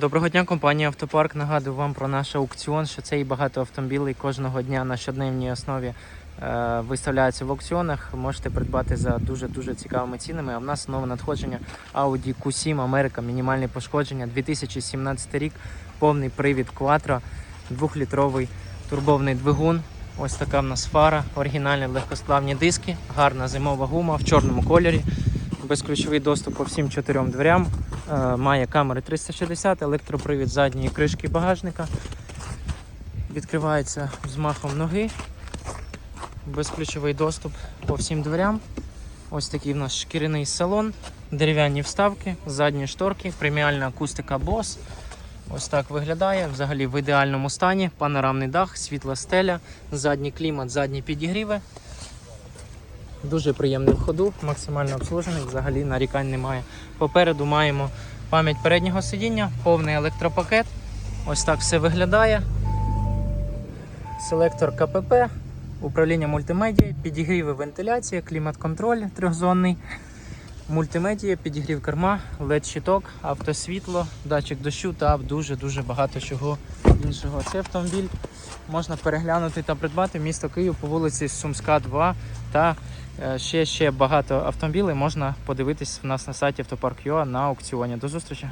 Доброго дня, компанія Автопарк. Нагадую вам про наш аукціон, що це і багато автомобілів кожного дня на щоденній основі е, виставляються в аукціонах. Можете придбати за дуже дуже цікавими цінами. А в нас нове надходження Audi Q7 Америка, мінімальні пошкодження, 2017 рік, повний привід Quattro, двохлітровий турбовний двигун. Ось така в нас фара, оригінальні легкосплавні диски, гарна зимова гума в чорному кольорі, безключовий доступ по всім чотирьом дверям. Е, Має камери 360, електропривід задньої кришки багажника. Відкривається взмахом ноги. Безключовий доступ по всім дверям. Ось такий в нас шкіряний салон, дерев'яні вставки, задні шторки, преміальна акустика Bose. Ось так виглядає. Взагалі в ідеальному стані. Панорамний дах, світла стеля, задній клімат, задні підігріви. Дуже приємний в ходу, максимально обслужений, взагалі нарікань немає. Попереду маємо пам'ять переднього сидіння, повний електропакет. Ось так все виглядає. Селектор КПП, управління мультимедіа, підігріви вентиляція, клімат-контроль трьохзонний, мультимедіа, підігрів керма, led щиток автосвітло, датчик дощу та дуже-дуже багато чого іншого. Цей автомобіль можна переглянути та придбати місто Київ по вулиці Сумська, 2 та е, ще, ще багато автомобілів можна подивитись в нас на сайті автопарк.ua на аукціоні. До зустрічі!